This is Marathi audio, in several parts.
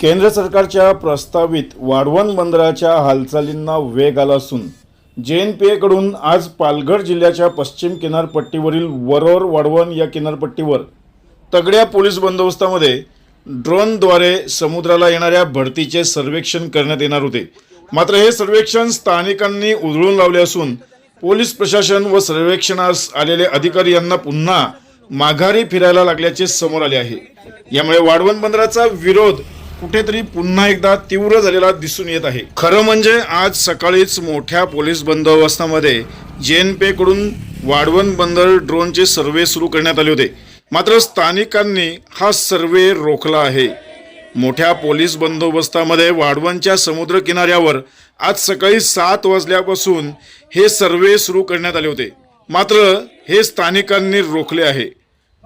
केंद्र सरकारच्या प्रस्तावित वाढवण बंदराच्या हालचालींना वेग आला असून जेएनपीएकडून आज पालघर जिल्ह्याच्या पश्चिम किनारपट्टीवरील वरोर वाढवण या किनारपट्टीवर तगड्या पोलीस बंदोबस्तामध्ये ड्रोनद्वारे समुद्राला येणाऱ्या भरतीचे सर्वेक्षण करण्यात येणार होते. मात्र हे सर्वेक्षण स्थानिकांनी उधळून लावले असून पोलीस प्रशासन व सर्वेक्षणास आलेले अधिकारी यांना पुन्हा माघारी फिरायला लागल्याचे समोर आले आहे. यामुळे वाढवण बंदराचा विरोध कुठेतरी पुन्हा एकदा तीव्र झालेला दिसून येत आहे. खरं म्हणजे आज सकाळीच मोठ्या पोलीस बंदोबस्तामध्ये जेएनपी कडून वाढवण बंदर ड्रोनचे सर्वे सुरू करण्यात आले होते. मात्र स्थानिकांनी हा सर्वे रोखला आहे. मोठ्या पोलीस बंदोबस्तामध्ये वाढवणच्या समुद्र किनाऱ्यावर आज सकाळी सात वाजल्यापासून हे सर्वे सुरू करण्यात आले होते. मात्र हे स्थानिकांनी रोखले आहे.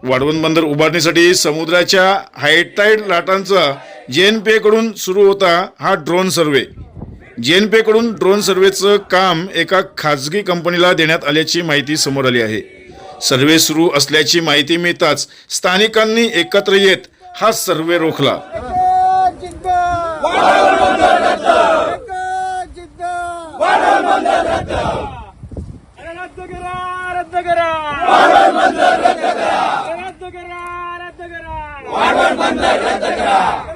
वाढवण बंदर उभारणीसाठी समुद्राच्या हायटाईड लाटांचा जेएनपीए कडून सुरू होता हा ड्रोन सर्वे. जेएनपीए कडून ड्रोन सर्वेचं काम एका खाजगी कंपनीला देण्यात आल्याची माहिती समोर आली आहे. सर्वे सुरू असल्याची माहिती मिळताच स्थानिकांनी एकत्र येत हा सर्वे रोखला. रद्द करा.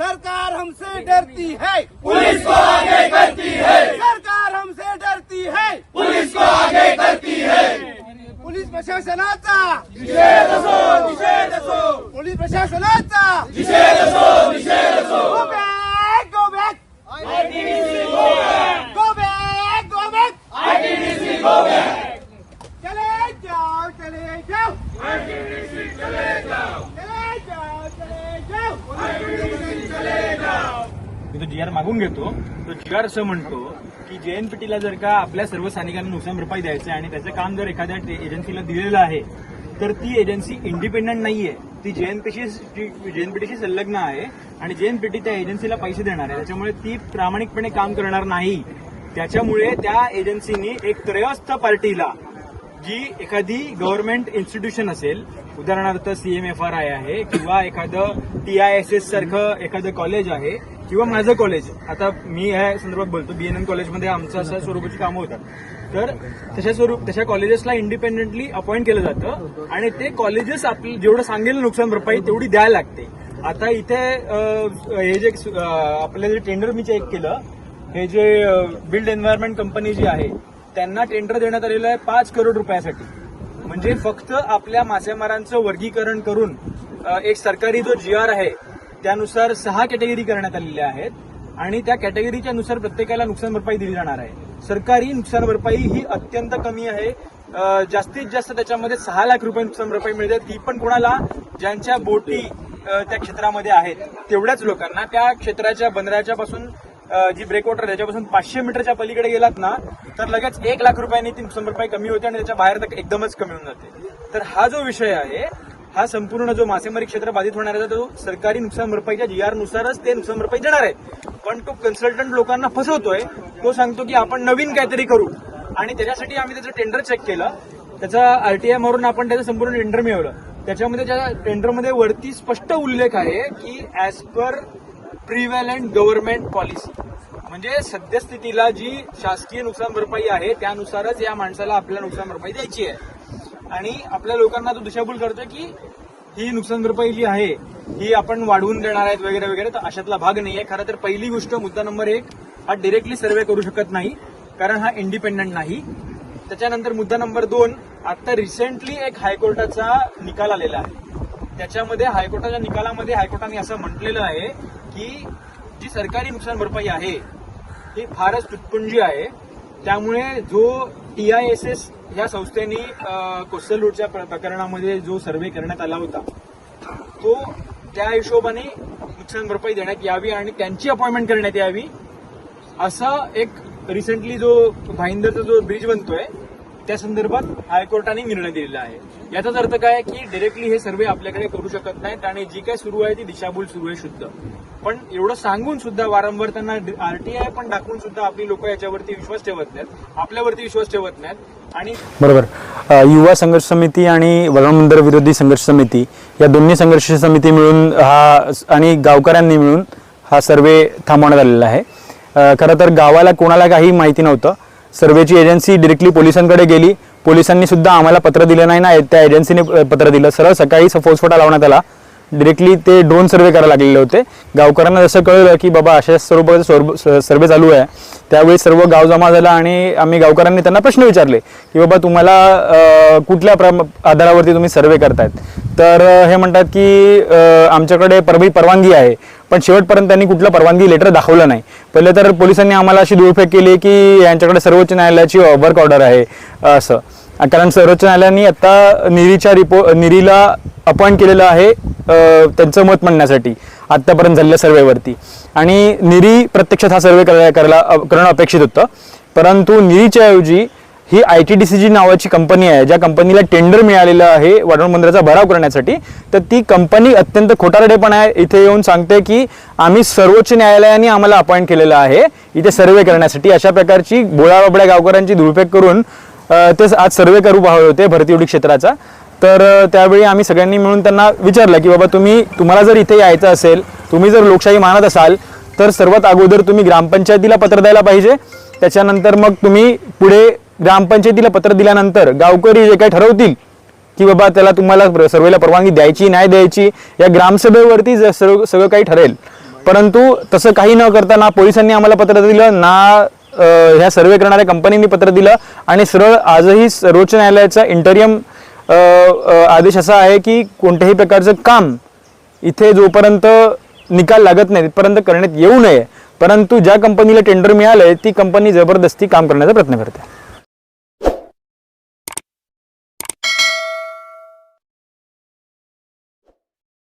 सरकार हमसे डरती है। पुलिस को आगे करती है सरकार हमसे डरती है पुलिस को आगे करती है पुलिस प्रशासनाचा निषेध असो निषेध असो पोलीस प्रशासनाचा निषेध असो निषेध असो go back go back go back go back चले जाओ चले जाओ चले जाओ चले जाओ मी तो जी आर मागून घेतो. तो जी आर असं म्हणतो की जेएनपीटीला जर का आपल्या सर्व स्थानिकांना नुकसान भरपाई द्यायचं आणि त्याचं काम जर एखाद्या एजन्सीला दिलेलं आहे तर ती एजन्सी इंडिपेंडंट नाहीये. ती जेएनपीशी जेएनपीटीशी संलग्न आहे आणि जेएनपीटी त्या एजन्सीला पैसे देणार आहे. त्याच्यामुळे ती प्रामाणिकपणे काम करणार नाही. त्याच्यामुळे त्या एजन्सीनी एक त्रयस्थ पार्टीला जी एखादी गव्हर्नमेंट इन्स्टिट्यूशन असेल उदाहरणार्थ सीएमएफआर आय आहे किंवा एखादं टी आय एस एस सारखं एखादं कॉलेज आहे किंवा माझं कॉलेज आता मी या संदर्भात बोलतो बीएनएन कॉलेजमध्ये आमचं असं स्वरूपाची कामं होतात. तर तशा स्वरूप तशा कॉलेजेसला इंडिपेंडेंटली अपॉइंट केलं जातं आणि ते कॉलेजेस आपलं जेवढं सांगेल नुकसान भरपाई तेवढी द्यायला लागते. आता इथे हे जे आपलं जे टेंडर मी चेक केलं हे जे बिल्ड एन्व्हायरमेंट कंपनी जी आहे त्यांना टेंडर देण्यात आलेलं आहे पाच करोड रुपयासाठी. म्हणजे फक्त आपल्या मासेमारांचं वर्गीकरण करून एक सरकारी जो जी आर आहे त्यानुसार सहा कॅटेगरी करण्यात आलेल्या आहेत आणि त्या कॅटेगरीच्या नुसार प्रत्येकाला नुकसान भरपाई दिली जाणार आहे. सरकारी नुकसान भरपाई ही अत्यंत कमी आहे. जास्तीत जास्त त्याच्यामध्ये सहा लाख रुपये नुकसान भरपाई मिळते. ती पण कोणाला ज्यांच्या बोटी त्या क्षेत्रामध्ये आहेत तेवढ्याच लोकांना. त्या क्षेत्राच्या बंदराच्या पासून जी ब्रेकवॉटर त्याच्यापासून पाचशे मीटरच्या पलीकडे गेलात ना तर लगेच एक लाख रुपयांनी ती नुकसान भरपाई कमी होते आणि त्याच्या बाहेर तर एकदमच कमी होऊन जाते. तर हा जो विषय आहे हा संपूर्ण जो मासेमारी क्षेत्र बाधित होणार आहे तो सरकारी नुकसान भरपाईच्या जी आर नुसारच ते नुकसान भरपाई देणार आहे. पण तो कन्सल्टंट लोकांना फसवतोय तो सांगतो की आपण नवीन काहीतरी करू. आणि त्याच्यासाठी आम्ही त्याचं टेंडर चेक केलं. त्याचा आरटीआय मारून आपण त्याचं संपूर्ण टेंडर मिळवलं. त्याच्यामध्ये त्या टेंडरमध्ये वरती स्पष्ट उल्लेख आहे की as per prevalent government policy. म्हणजे सद्यस्थितीला जी शासकीय नुकसान भरपाई आहे त्यानुसारच या माणसाला आपल्याला नुकसान भरपाई द्यायची आहे. आणि आपल्या लोकांना तो दिशाभूल करतोय की ही नुकसान भरपाई जी आहे ही आपण वाढवून देणार आहेत वगैरे वगैरे तर अशातला भाग नाहीये. खरं तर पहिली गोष्ट मुद्दा नंबर एक हा डिरेक्टली सर्वे करू शकत नाही कारण हा इंडिपेंडंट नाही. त्याच्यानंतर मुद्दा नंबर दोन आता रिसेंटली एक हायकोर्टाचा निकाल आलेला आहे. त्याच्यामध्ये हायकोर्टाच्या निकालामध्ये हायकोर्टाने असं म्हटलेलं आहे की जी सरकारी नुकसान भरपाई आहे ही फारच तुटपुंजी आहे. त्यामुळे जो टी आय एस एस या संस्थेने कोस्टल रोडच्या प्र- प्रकरणामध्ये जो सर्वे करण्यात आला होता तो त्या हिशोबाने नुकसान भरपाई देण्यात यावी आणि त्यांची अपॉइंटमेंट करण्यात यावी असा एक रिसेंटली जो भाईंदरचा जो ब्रिज बनतोय त्या संदर्भात हायकोर्टाने निर्णय दिलेला आहे. याचाच अर्थ काय की डिरेक्टली हे सर्वे आपल्याकडे करू शकत नाहीत आणि जी काय सुरू आहे ती दिशाभूल सुरू आहे शुद्ध. पण एवढं सांगून सुद्धा वारंवार त्यांना आरटीआय पण दाखवून सुद्धा आपली लोक याच्यावरती विश्वास ठेवत नाहीत आपल्यावरती विश्वास ठेवत नाहीत आणि बरोबर. युवा संघर्ष समिती आणि वलंबंदर विरोधी संघर्ष समिती या दोन्ही संघर्ष समिती मिळून हा आणि गावकऱ्यांनी मिळून हा सर्वे थांबवण्यात आलेला आहे. खरं तर गावाला कोणाला काही माहिती नव्हतं सर्वेची एजन्सी डिरेक्टली पोलिसांकडे गेली. पोलिसांनी सुद्धा आम्हाला पत्र दिलं नाही ना त्या एजन्सीने पत्र दिलं. सरळ सकाळी फौजफोटा लावण्यात आला. डिरेक्टली ते ड्रोन सर्वे करायला लागलेले होते. गावकऱ्यांना जसं कळलं की बाबा अशा स्वरूपाचे सर्वे चालू आहे. त्यावेळी सर्व गाव जमा झाला आणि आम्ही गावकऱ्यांनी त्यांना प्रश्न विचारले की बाबा तुम्हाला कुठल्या प्रम आधारावरती तुम्ही सर्वे करतायत? तर हे म्हणतात की आमच्याकडे परवी परवानगी आहे. पण शेवटपर्यंत त्यांनी कुठलं परवानगी लेटर दाखवलं नाही. पहिले तर पोलिसांनी आम्हाला अशी दुरुपयोग केली की यांच्याकडे सर्वोच्च न्यायालयाची वर्क ऑर्डर आहे असं. कारण सर्वोच्च न्यायालयाने आता निरीच्या रिपो निरीला अपॉइंट केलेलं आहे त्यांचं मत मांडण्यासाठी आत्तापर्यंत झालेल्या सर्वेवरती आणि निरी प्रत्यक्षात हा सर्वे करायला करायला करणं अपेक्षित होतं. परंतु निरीच्या ऐवजी ही I T D C G नावाची कंपनी आहे ज्या कंपनीला टेंडर मिळालेलं आहे वाढवण बंदराचा भराव करण्यासाठी. तर ती कंपनी अत्यंत खोटारडेपण आहे. इथे येऊन सांगते की आम्ही सर्वोच्च न्यायालयाने आम्हाला अपॉइंट केलेलं आहे. इथे सर्वे करण्यासाठी. अशा प्रकारची बोळाबाबड्या गावकऱ्यांची दुरुपयोग करून ते आज सर्वे करू पाहत होते भरती उडी क्षेत्राचा. तर त्यावेळी आम्ही सगळ्यांनी मिळून त्यांना विचारलं की बाबा तुम्ही तुम्हाला जर इथे यायचं असेल तुम्ही जर लोकशाही मानत असाल तर सर्वात अगोदर तुम्ही ग्रामपंचायतीला पत्र द्यायला पाहिजे. त्याच्यानंतर मग तुम्ही पुढे ग्रामपंचायतीला पत्र दिल्यानंतर गावकरी जे काही ठरवतील की बाबा त्याला तुम्हाला सर्वेला परवानगी द्यायची नाही द्यायची या ग्रामसभेवरती ज- सर्व सगळं काही ठरेल. परंतु तसं काही न करता ना पोलिसांनी आम्हाला पत्र दिलं ना ह्या सर्वे करणाऱ्या कंपनीनी पत्र दिलं आणि सरळ आजही सर्वोच्च न्यायालयाचा इंटरियम आदेश असा आहे की कोणत्याही प्रकारचं काम इथे जोपर्यंत निकाल लागत नाही तिथपर्यंत करण्यात येऊ नये. परंतु ज्या कंपनीला टेंडर मिळालं आहे ती कंपनी जबरदस्ती काम करण्याचा प्रयत्न करते.